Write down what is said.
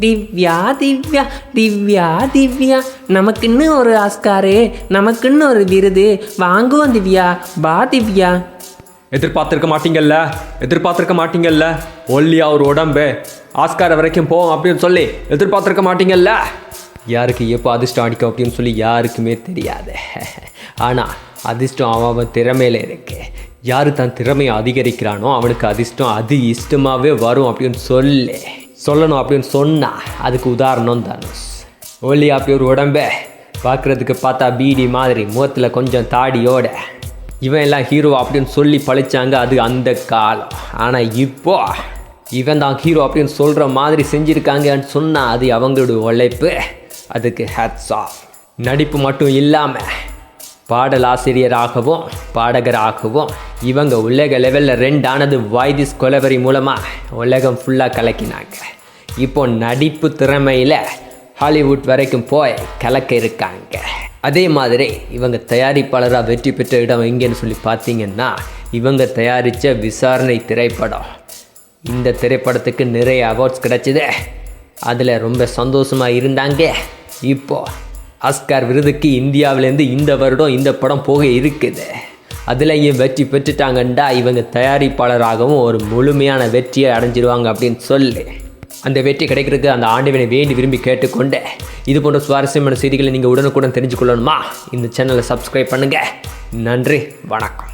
திவ்யா திவ்யா திவ்யா திவ்யா. நமக்குன்னு ஒரு ஆஸ்காரு நமக்குன்னு ஒரு விருது. வாங்குவோம் திவ்யா. வா திவ்யா. எதிர்பார்த்துருக்க மாட்டீங்கல்ல? எதிர்பார்த்துருக்க மாட்டீங்கல்ல? ஒல்லியா ஒரு உடம்பு. ஆஸ்கார வரைக்கும் போவோம் அப்படின்னு சொல்லி எதிர்பார்த்துருக்க மாட்டீங்கல்ல? யாருக்கு எப்போ அதிர்ஷ்டம் அடிக்கும் அப்படின்னு சொல்லி யாருக்குமே தெரியாது. ஆனால் அதிர்ஷ்டம் அவன் திறமையில் திறமையில இருக்கு. யார் தன் திறமையை அதிகரிக்கிறானோ அவனுக்கு அதிர்ஷ்டம் அது இஷ்டமாகவே வரும் அப்படின்னு சொல்லி. சொல்லணும் அப்படின்னு சொன்னால் அதுக்கு உதாரணம் தனுஷ். ஒலி அப்படி ஒரு உடம்பே பார்க்குறதுக்கு பார்த்தா பீடி மாதிரி முகத்தில் கொஞ்சம் தாடியோட. இவன் எல்லாம் ஹீரோ அப்படின்னு சொல்லி பழிச்சாங்க அது அந்த காலம். ஆனால் இப்போ இவன் தான் ஹீரோ அப்படின்னு சொல்கிற மாதிரி செஞ்சுருக்காங்கன்னு சொன்னால் அது அவங்களோட உழைப்பு. அதுக்கு ஹேட்ஸ் ஆஃப் நடிப்பு மட்டும் இல்லாமல் பாடலாசிரியராகவும் பாடகராகவும் இவங்க உலக லெவலில் ரெண்டானது வாய்திஸ் கொலவரி மூலமாக உலகம் ஃபுல்லாக கலக்கினாங்க. இப்போ நடிப்பு திறமையில் ஹாலிவுட் வரைக்கும் போய் கலக்க இருக்காங்க. அதே மாதிரி இவங்க தயாரிப்பாளராக வெற்றி பெற்ற இடம் எங்கேன்னு சொல்லி பார்த்தீங்கன்னா இவங்க தயாரித்த விசாரணை திரைப்படம். இந்த திரைப்படத்துக்கு நிறைய அவார்ட்ஸ் கிடச்சிது. அதில் ரொம்ப சந்தோஷமாக இருந்தாங்க. இப்போது ஆஸ்கார் விருதுக்கு இந்தியாவிலேருந்து இந்த வருடம் இந்த படம் போக இருக்குது. அதுலேயும் வெற்றி பெற்றுட்டாங்கண்டா? இவங்க தயாரிப்பாளராகவும் ஒரு முழுமையான வெற்றியை அடைஞ்சிருவாங்க அப்படின்னு சொல்லி. அந்த வெற்றி கிடைக்கிறதுக்கு அந்த ஆண்டவனை வேண்டி விரும்பி கேட்டுக்கொண்டு இது போன்ற சுவாரஸ்யமான செய்திகளை நீங்கள் உடனுக்குடன் தெரிஞ்சுக்கொள்ளணுமா? இந்த சேனலை சப்ஸ்கிரைப் பண்ணுங்கள் நன்றி வணக்கம்.